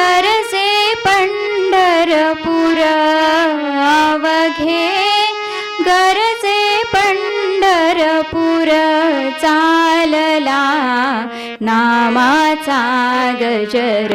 सरसे पंढरपुर अवघे गरजे पंढरपूर चालला नामाचा गजर.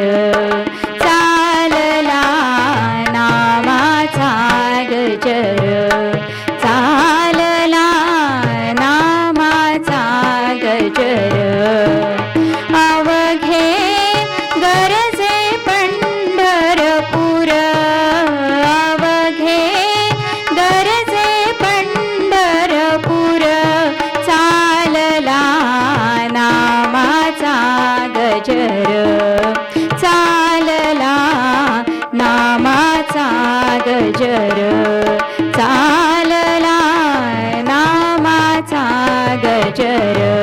सागर चालला नामाचा गजर.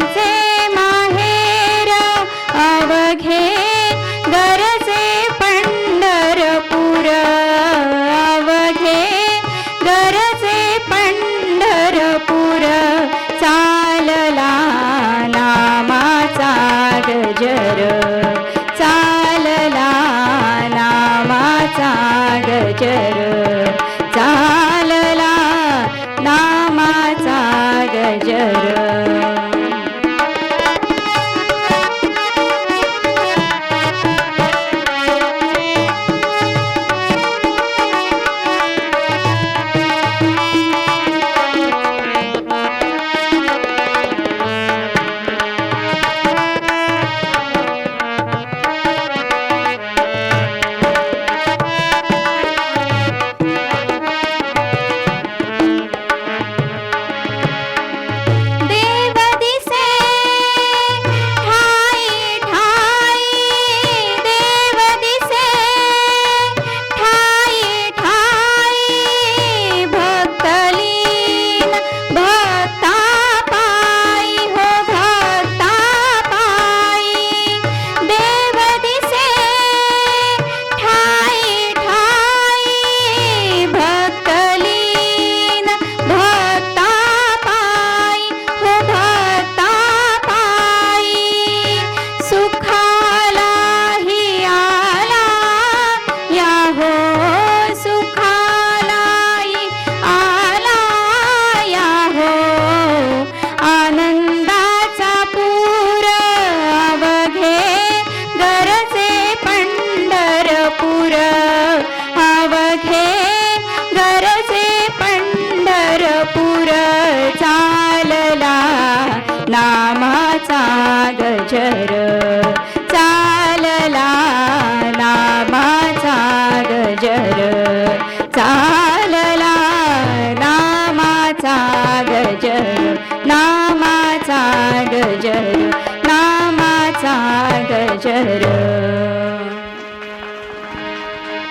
त्यांचे माहेर अवघे गरजे पंढरपूर. अवघे गरजे पंढरपूर. चालला नामाचा गजर. ശര